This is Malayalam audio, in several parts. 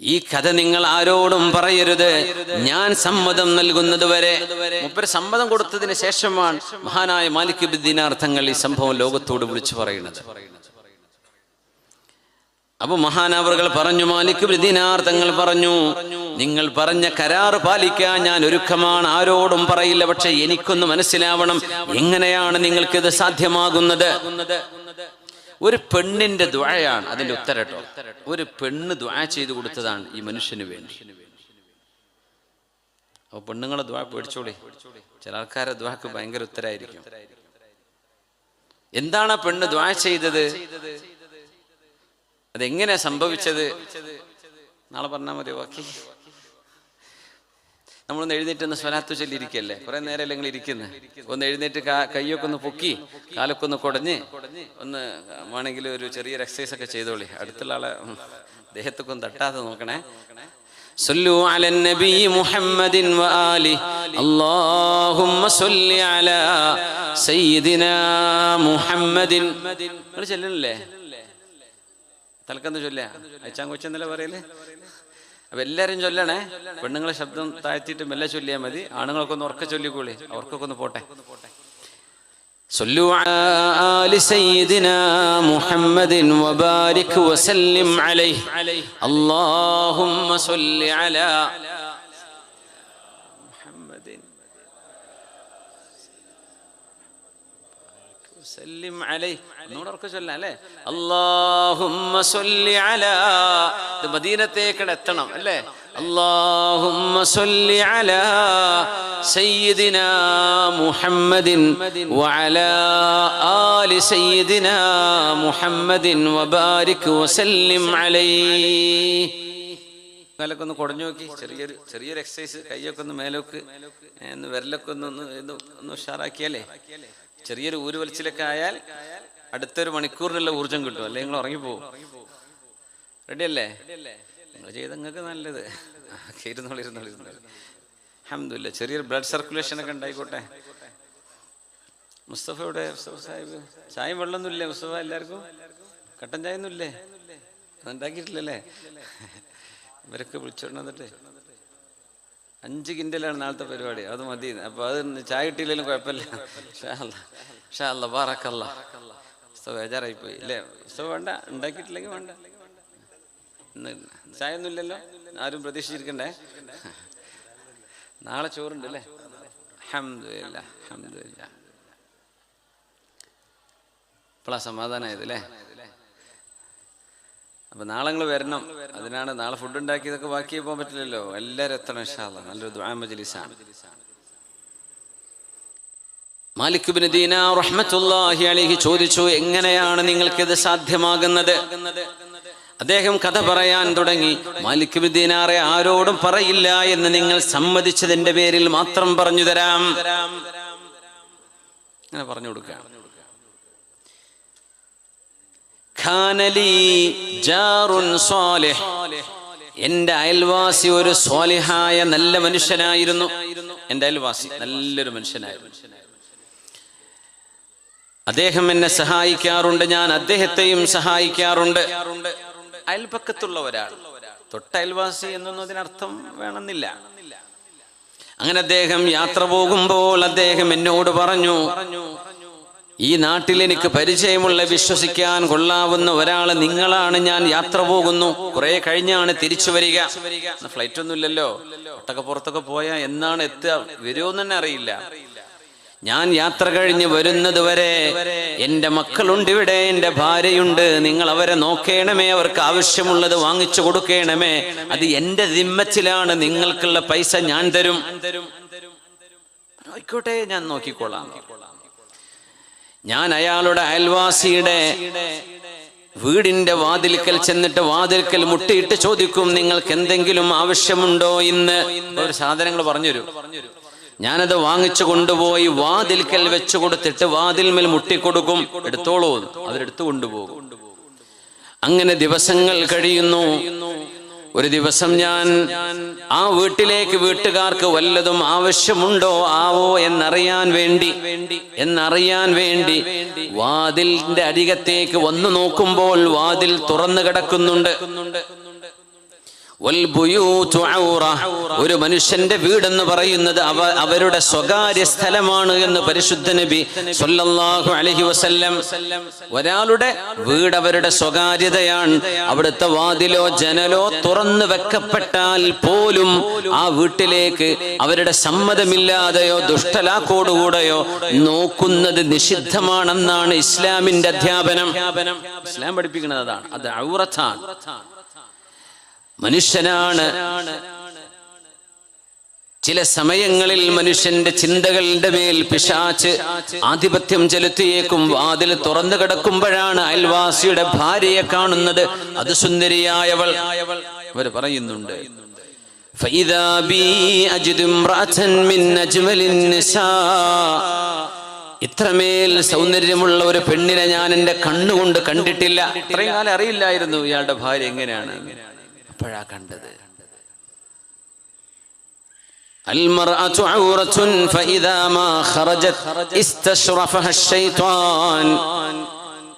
ഈ കഥ നിങ്ങൾ ആരോടും പറയരുത്. ഞാൻ സമ്മതം നൽകുന്നത് വരെ സമ്മതം കൊടുത്തതിന് ശേഷമാണ് മഹാനായ മാലിക് ബിദ്ദീനാർത്ഥങ്ങൾ ഈ സംഭവം ലോകത്തോട് വിളിച്ചു പറയുന്നത്. അപ്പൊ മഹാനവറുകൾ പറഞ്ഞു മാലിക് ബിദ്ദീനാർത്ഥങ്ങൾ പറഞ്ഞു നിങ്ങൾ പറഞ്ഞ കരാർ പാലിക്കാൻ ഞാൻ ഒരുക്കമാണ്. ആരോടും പറയില്ല. പക്ഷെ എനിക്കൊന്ന് മനസ്സിലാവണം എങ്ങനെയാണ് നിങ്ങൾക്കിത് സാധ്യമാകുന്നത്? ഒരു പെണ്ണിന്റെ ദ്വാഴയാണ് അതിന്റെ ഉത്തരട്ടോ ഒരു പെണ്ണ് ദ്വാ ചെയ്തു കൊടുത്തതാണ് ഈ മനുഷ്യന് വേണ്ടി. അപ്പൊ പെണ്ണുങ്ങളെ ദ്വാ പേടിച്ചോളി. ചില ആൾക്കാരെ ദ്വാക്ക് ഭയങ്കര ഉത്തരായിരിക്കും. എന്താണ് ആ പെണ്ണ് ദ്വാ ചെയ്തത്? അതെങ്ങനെ സംഭവിച്ചത്? നാളെ പറഞ്ഞാൽ മതി ബാക്കി. നമ്മളൊന്ന് എഴുന്നേറ്റ് ഒന്ന് സ്വലാത്തു ചൊല്ലിയിരിക്കല്ലേ കുറെ നേരം നിങ്ങൾ ഇരിക്കുന്നത് ഒന്ന് എഴുന്നേറ്റ് കാ- കയ്യൊക്കെ ഒന്ന് പൊക്കി കാലൊക്കെ ഒന്ന് കുടഞ്ഞ് ഒന്ന് വേണമെങ്കിൽ ഒരു ചെറിയൊരു എക്സസൈസ് ഒക്കെ ചെയ്തോളി അടുത്തുള്ള ആളെ ഉം, ദേഹത്തൊക്കെ ഒന്ന് തട്ടാതെ നോക്കണേ صلوا على النبي محمد وآله اللهم صل على سيدنا محمد നിങ്ങൾ ചെല്ലണില്ലേ തലക്കന്ന് ചൊല്ല അയച്ചാൻ കൊച്ചെന്നല്ലേ പറയല് അപ്പൊ എല്ലാരും ചൊല്ലണേ പെണ്ണുങ്ങളെ ശബ്ദം താഴ്ത്തിയിട്ട് മെല്ലെ ചൊല്ലിയാൽ മതി ആണുങ്ങളൊക്കെ ഒന്ന് ഉറക്കെ ചൊല്ലിക്കോളി അവർക്കൊക്കെ ഒന്ന് പോട്ടെ صلوا على آل سيدنا محمد وبارك وسلم عليه اللهم صل على وسلم عليه ഒന്നുകൂടെ ഉറക്കെ ചൊല്ലാം അല്ലേ اللهم صل على ഇത് മദീനത്തേക്കടെ എത്തണം അല്ലേ اللهم صل على سيدنا محمد وعلى آل سيدنا محمد وبارك وسلم عليه കാലൊക്കെ ഒന്ന് കുടഞ്ഞു നോക്കി ചെറിയൊരു ചെറിയൊരു എക്സസൈസ് കൈയൊക്കെ ഒന്ന് മേലോക്ക് ഏ, ഒന്ന് വിരലൊക്കെ ഒന്ന് ഒന്ന് ഇത് ഒന്ന് ഉഷാറാക്കിയാലേ ചെറിയൊരു ഊര് വലിച്ചിലൊക്കെ ആയാൽ അടുത്തൊരു മണിക്കൂറിനുള്ള ഊർജം കിട്ടും. അല്ലെങ്കിൽ നിങ്ങൾ ഉറങ്ങിപ്പോവും. റെഡി അല്ലേ നിങ്ങൾ ചെയ്ത നിങ്ങൾക്ക് നല്ലത്. അഹമ്മദില്ല ചെറിയൊരു ബ്ലഡ് സർക്കുലേഷൻ ഒക്കെ ഉണ്ടായിക്കോട്ടെ. മുസ്തഫയുടെ മുസ്തഫ സാഹിബ്? ചായം വെള്ളമൊന്നുമില്ലേ മുസ്തഫ എല്ലാവർക്കും? കട്ടൻ ചായ ഒന്നുമില്ലേ അതുണ്ടാക്കിയിട്ടില്ലല്ലേ ഇവരൊക്കെ വിളിച്ചോണ്ട് അഞ്ച് കിൻഡലാണ് നാളത്തെ പരിപാടി. അത് മതി. അപ്പൊ അത് ചായ കിട്ടിയില്ലെങ്കിലും കുഴപ്പമില്ല. ഷാ അല്ല ബാറക്കല്ല. ബേജാറായി പോയി അല്ലേ വേണ്ട. ഉണ്ടാക്കിയിട്ടില്ലെങ്കിൽ വേണ്ട. ചായ ഒന്നും ഇല്ലല്ലോ ആരും പ്രതീക്ഷിച്ചിരിക്കണ്ടേ? നാളെ ചോറുണ്ട് അല്ലേ അഹമ്മദില്ല അഹമ്മദില്ല ഇപ്പോഴാ സമാധാനമായത് അല്ലേ അപ്പൊ നാളെ നിങ്ങൾ വരണം. അതിനാണ് നാളെ ഫുഡ് ഉണ്ടാക്കിയതൊക്കെ ബാക്കി പോകാൻ പറ്റില്ലല്ലോ. എല്ലാവരും എത്തണം ഇൻഷാല്ല നല്ലൊരു ദ്വാമജലിസാണ് ചോദിച്ചു എങ്ങനെയാണ് നിങ്ങൾക്ക് ഇത് സാധ്യമാകുന്നത്? അദ്ദേഹം കഥ പറയാൻ തുടങ്ങി. മാലിക് ബിൻ ദീനാറെ ആരോടും പറയില്ല എന്ന് നിങ്ങൾ സമ്മതിച്ചതിന്റെ പേരിൽ മാത്രം പറഞ്ഞു തരാം. പറഞ്ഞു കൊടുക്കുകയാണ്. എന്റെ അയൽവാസി ഒരു സ്വാലിഹായ നല്ല മനുഷ്യനായിരുന്നു. എന്റെ അയൽവാസി നല്ലൊരു മനുഷ്യനായിരുന്നു. അദ്ദേഹം എന്നെ സഹായിക്കാറുണ്ട്. ഞാൻ അദ്ദേഹത്തെയും സഹായിക്കാറുണ്ട്. അയൽപക്കത്തുള്ള ഒരാൾ. തൊട്ടയൽവാസി എന്നൊന്നും അതിനർത്ഥം വേണമെന്നില്ല. അങ്ങനെ അദ്ദേഹം യാത്ര പോകുമ്പോൾ അദ്ദേഹം എന്നോട് പറഞ്ഞു ഈ നാട്ടിൽ എനിക്ക് പരിചയമുള്ള വിശ്വസിക്കാൻ കൊള്ളാവുന്ന ഒരാൾ നിങ്ങളാണ്. ഞാൻ യാത്ര പോകുന്നു. കുറെ കഴിഞ്ഞാണ് തിരിച്ചു വരിക. ഫ്ലൈറ്റ് ഒന്നും ഇല്ലല്ലോ. ഒട്ടൊക്കെ പുറത്തൊക്കെ പോയാൽ എന്നാണ് എത്തുക? വരുമോന്ന് തന്നെ അറിയില്ല. ഞാൻ യാത്ര കഴിഞ്ഞ് വരുന്നത് വരെ എന്റെ മക്കളുണ്ട് ഇവിടെ എന്റെ ഭാര്യയുണ്ട്. നിങ്ങൾ അവരെ നോക്കേണമേ അവർക്ക് ആവശ്യമുള്ളത് വാങ്ങിച്ചു കൊടുക്കണമേ. അത് എന്റെ ദിമ്മത്തിലാണ് നിങ്ങൾക്കുള്ള പൈസ ഞാൻ തരും. ആയിക്കോട്ടെ ഞാൻ നോക്കിക്കോളാം. ഞാൻ അയാളുടെ അയൽവാസിയുടെ വീടിന്റെ വാതിൽക്കൽ ചെന്നിട്ട് വാതിൽക്കൽ മുട്ടിയിട്ട് ചോദിക്കും നിങ്ങൾക്ക് എന്തെങ്കിലും ആവശ്യമുണ്ടോ? ഇന്ന് ഒരു സാധനങ്ങൾ പറഞ്ഞുതരും. ഞാനത് വാങ്ങിച്ചു കൊണ്ടുപോയി വാതിൽക്കൽ വെച്ചു കൊടുത്തിട്ട് വാതിൽമേൽ മുട്ടിക്കൊടുക്കും എടുത്തോളൂ അവരെടുത്തു കൊണ്ടുപോകും. അങ്ങനെ ദിവസങ്ങൾ കഴിയുന്നു. ഒരു ദിവസം ഞാൻ ആ വീട്ടിലേക്ക് വീട്ടുകാർക്ക് വല്ലതും ആവശ്യമുണ്ടോ ആവോ എന്നറിയാൻ വേണ്ടി എന്നറിയാൻ വേണ്ടി വാതിലിന്റെ അരികത്തേക്ക് വന്നു നോക്കുമ്പോൾ വാതിൽ തുറന്നു കിടക്കുന്നുണ്ട്. ഒരു മനുഷ്യന്റെ വീടെന്ന് പറയുന്നത് അവ അവരുടെ സ്വകാര്യ സ്ഥലമാണ് എന്ന് പരിശുദ്ധ നബി സൊല്ലാഹു അലഹി വസല്ലം ഒരാളുടെ വീട് അവരുടെ സ്വകാര്യതയാണ്. അവിടുത്തെ വാതിലോ ജനലോ തുറന്നു വെക്കപ്പെട്ടാൽ പോലും ആ വീട്ടിലേക്ക് അവരുടെ സമ്മതമില്ലാതെയോ ദുഷ്ടലാക്കോടുകൂടെയോ നോക്കുന്നത് നിഷിദ്ധമാണെന്നാണ് ഇസ്ലാമിന്റെ അധ്യാപനം. ഇസ്ലാം പഠിപ്പിക്കുന്നത് അതാണ്. അത് ഔറത്താണ്. മനുഷ്യനാണ്. ചില സമയങ്ങളിൽ മനുഷ്യന്റെ ചിന്തകളുടെ മേൽ പിശാച്ച് ആധിപത്യം ചെലുത്തിയേക്കും. വാതിൽ തുറന്നു കിടക്കുമ്പോഴാണ് അയൽവാസിയുടെ ഭാര്യയെ കാണുന്നത്. അത് സുന്ദരിയായവൾ. അവർ പറയുന്നുണ്ട് ഇത്രമേൽ സൗന്ദര്യമുള്ള ഒരു പെണ്ണിനെ ഞാൻ എന്റെ കണ്ണുകൊണ്ട് കണ്ടിട്ടില്ല. ഇത്രയും കാലം അറിയില്ലായിരുന്നു ഇയാളുടെ ഭാര്യ എങ്ങനെയാണ്. അപ്പോഴാ കണ്ടത് المرأة عورة فإذا ما خرجت استشرفها الشيطان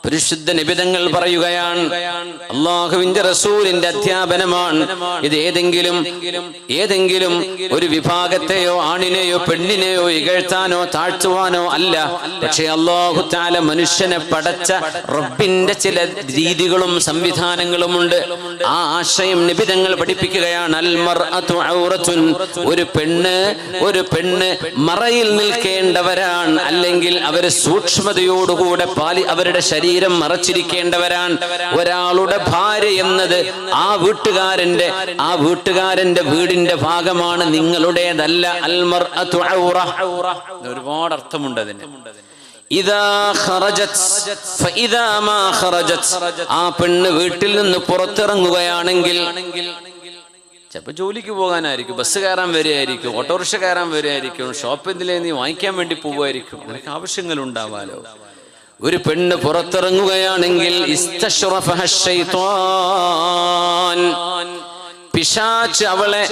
പരിശുദ്ധ നിബിതങ്ങൾ പറയുകയാണ് അള്ളാഹുവിന്റെ റസൂലിന്റെ അധ്യാപനമാണ്. ഇത് ഏതെങ്കിലും ഏതെങ്കിലും ഒരു വിഭാഗത്തെയോ ആണിനെയോ പെണ്ണിനെയോ ഇകഴ്ത്താനോ താഴ്ത്തുവാനോ അല്ല. പക്ഷേ അള്ളാഹു താല മനുഷ്യനെ പടച്ച റബ്ബിന്റെ ചില രീതികളും സംവിധാനങ്ങളുമുണ്ട്. ആ ആശയം നിബിതങ്ങൾ പഠിപ്പിക്കുകയാണ്. അൽമർ ഒരു പെണ്ണ് ഒരു പെണ്ണ് മറയിൽ നിൽക്കേണ്ടവരാണ്. അല്ലെങ്കിൽ അവർ സൂക്ഷ്മതയോടുകൂടെ പാലി അവരുടെ ശരീരം മറച്ചിരിക്കേണ്ടവരാണ്. ഒരാളുടെ ഭാര്യ എന്നത് ആ വീട്ടുകാരന്റെ ആ വീട്ടുകാരന്റെ വീടിന്റെ ഭാഗമാണ് നിങ്ങളുടേതല്ല. അൽമർ ഒരുപാട് അർത്ഥമുണ്ട് അതിന്. ആ പെണ്ണ് വീട്ടിൽ നിന്ന് പുറത്തിറങ്ങുകയാണെങ്കിൽ ചിലപ്പോൾ ജോലിക്ക് പോകാനായിരിക്കും ബസ് കയറാൻ വരികയായിരിക്കും ഓട്ടോറിക്ഷ കയറാൻ വരികയായിരിക്കും ഷോപ്പ് എന്തിലേ നീ വാങ്ങിക്കാൻ വേണ്ടി പോവുമായിരിക്കും. നിനക്ക് ആവശ്യങ്ങൾ ഉണ്ടാവാലോ? ഒരു പെണ്ണ് പുറത്തിറങ്ങുകയാണെങ്കിൽ. പിശാച്ച് അവളെ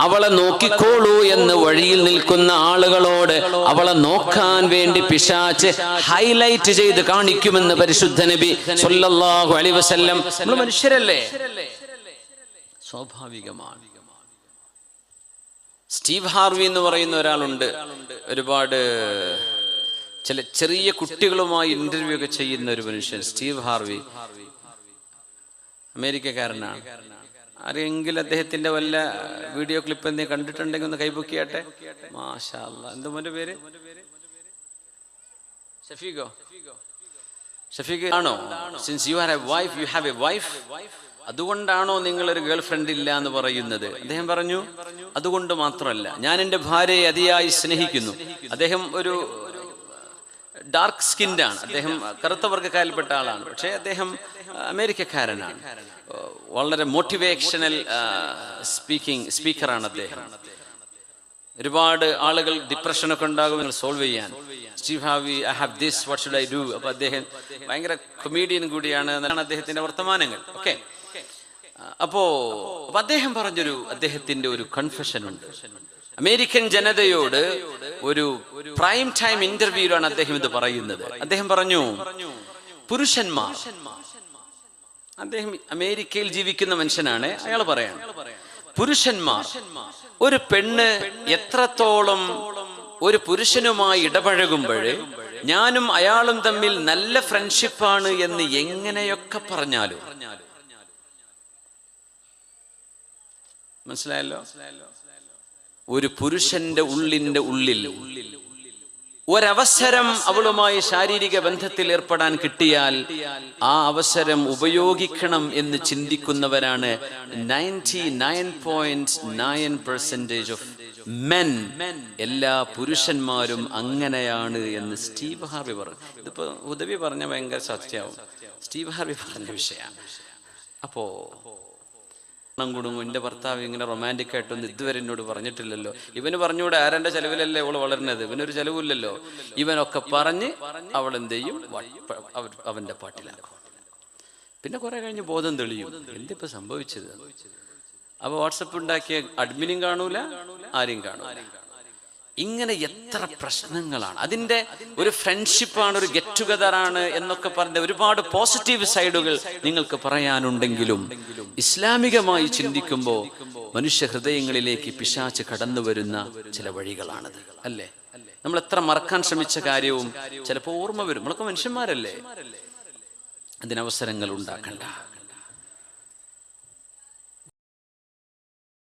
അവളെ നോക്കിക്കോളൂ എന്ന് വഴിയിൽ നിൽക്കുന്ന ആളുകളോട് അവളെ നോക്കാൻ വേണ്ടി പിശാച്ച് ഹൈലൈറ്റ് ചെയ്ത് കാണിക്കുമെന്ന് പരിശുദ്ധ നബി സൊല്ലാഹു അലൈഹി വസല്ലം. നമ്മൾ മനുഷ്യരല്ലേ? സ്വാഭാവികമാണ്. സ്റ്റീവ് ഹാർവി എന്ന് പറയുന്ന ഒരാളുണ്ട്. ഒരുപാട് ചില ചെറിയ കുട്ടികളുമായി ഇന്റർവ്യൂ ഒക്കെ ചെയ്യുന്ന ഒരു മനുഷ്യൻ സ്റ്റീവ് ഹാർവി. അമേരിക്കക്കാരനാണ്. ആരെങ്കിലും അദ്ദേഹത്തിന്റെ വല്ല വീഡിയോ ക്ലിപ്പ് എന്തെങ്കിലും കണ്ടിട്ടുണ്ടെങ്കിൽ ഒന്ന് കൈപൊക്കിയാട്ടെ മാഷാ. എന്താ മോന്റെ പേര്? ഷഫീഖോ? ഷഫീഖ് ആണോ? Since you have a wife you have a wife അതുകൊണ്ടാണോ നിങ്ങൾ ഒരു ഗേൾ ഫ്രണ്ട് ഇല്ല എന്ന് പറയുന്നത്? അദ്ദേഹം പറഞ്ഞു അതുകൊണ്ട് മാത്രമല്ല ഞാൻ എന്റെ ഭാര്യയെ അതിയായി സ്നേഹിക്കുന്നു. അദ്ദേഹം ഒരു ഡാർക്ക് സ്കിൻഡ് ആണ്. അദ്ദേഹം കറുത്ത വർഗക്കാരിൽപ്പെട്ട ആളാണ്. പക്ഷേ അദ്ദേഹം അമേരിക്കക്കാരനാണ്. വളരെ മോട്ടിവേഷണൽ സ്പീക്കിംഗ് സ്പീക്കറാണ് അദ്ദേഹം. ഒരുപാട് ആളുകൾ ഡിപ്രഷനൊക്കെ ഉണ്ടാകും നിങ്ങൾ സോൾവ് ചെയ്യാൻ. Steve Harvey I have this what should I do അപ്പൊ അദ്ദേഹം ഭയങ്കര കൊമീഡിയൻ കൂടിയാണ്. എന്നാണ് അദ്ദേഹത്തിന്റെ വർത്തമാനങ്ങൾ. ഓക്കെ അപ്പൊ അദ്ദേഹം പറഞ്ഞൊരു അദ്ദേഹത്തിന്റെ ഒരു കൺഫെഷൻ ഉണ്ട്. അമേരിക്കൻ ജനതയോട് ഒരു പ്രൈം ടൈം ഇന്റർവ്യൂലാണ് അദ്ദേഹം ഇത് പറയുന്നത്. അദ്ദേഹം പറഞ്ഞു പുരുഷന്മാർ. അദ്ദേഹം അമേരിക്കയിൽ ജീവിക്കുന്ന മനുഷ്യനാണ് അയാൾ പറയാം പുരുഷന്മാർ ഒരു പെണ്ണ് എത്രത്തോളം ഒരു പുരുഷനുമായി ഇടപഴകുമ്പോൾ ഞാനും അയാളും തമ്മിൽ നല്ല ഫ്രണ്ട്ഷിപ്പാണ് എന്ന് എങ്ങനെയൊക്കെ പറഞ്ഞാലും. മനസ്സിലായല്ലോ? ഒരു പുരുഷന്റെ ഉള്ളിന്റെ ഉള്ളിൽ. ഒരവസരം അവളുമായി ശാരീരിക ബന്ധത്തിൽ ഏർപ്പെടാൻ കിട്ടിയാൽ ആ അവസരം ഉപയോഗിക്കണം എന്ന് ചിന്തിക്കുന്നവരാണ് ninety nine point nine percentage of men. എല്ലാ പുരുഷന്മാരും അങ്ങനെയാണ് എന്ന് സ്റ്റീവ് ഹാർവി പറഞ്ഞു ഇതിപ്പോ ഉദവി പറഞ്ഞ ഭയങ്കര സത്യമാവും. സ്റ്റീവ് ഹാർവി പറഞ്ഞ വിഷയമാണ്. അപ്പോ ണം കുടുങ്ങും. എന്റെ ഭർത്താവ് ഇങ്ങനെ റൊമാന്റിക് ആയിട്ടൊന്നും ഇതുവരെ എന്നോട് പറഞ്ഞിട്ടില്ലല്ലോ. ഇവന് പറഞ്ഞുകൂടെ ആരന്റെ ചെലവിലല്ലേ അവൾ വളരുന്നത്? ഇവനൊരു ചെലവില്ലല്ലോ ഇവനൊക്കെ പറഞ്ഞ് അവൾ എന്ത് ചെയ്യും? അവന്റെ പാട്ടിലാക്കും. പിന്നെ കുറെ കഴിഞ്ഞ് ബോധം തെളിയും. എന്തിപ്പോ സംഭവിച്ചത്? അപ്പൊ വാട്സപ്പ് ഉണ്ടാക്കിയ അഡ്മിനും കാണൂല ആരെയും കാണൂല. ഇങ്ങനെ എത്ര പ്രശ്നങ്ങളാണ്. അതിന്റെ ഒരു ഫ്രണ്ട്ഷിപ്പാണ് ഒരു ഗെറ്റ് ടുഗദറാണ് എന്നൊക്കെ പറഞ്ഞ ഒരുപാട് പോസിറ്റീവ് സൈഡുകൾ നിങ്ങൾക്ക് പറയാനുണ്ടെങ്കിലും ഇസ്ലാമികമായി ചിന്തിക്കുമ്പോൾ മനുഷ്യ ഹൃദയങ്ങളിലേക്ക് പിശാച്ച് കടന്നു വരുന്ന ചില വഴികളാണത്. അല്ലേ? നമ്മൾ എത്ര മറക്കാൻ ശ്രമിച്ച കാര്യവും ചിലപ്പോൾ ഓർമ്മ വരും. നമ്മളൊക്കെ മനുഷ്യന്മാരല്ലേ? അതിനവസരങ്ങൾ ഉണ്ടാക്കണ്ട.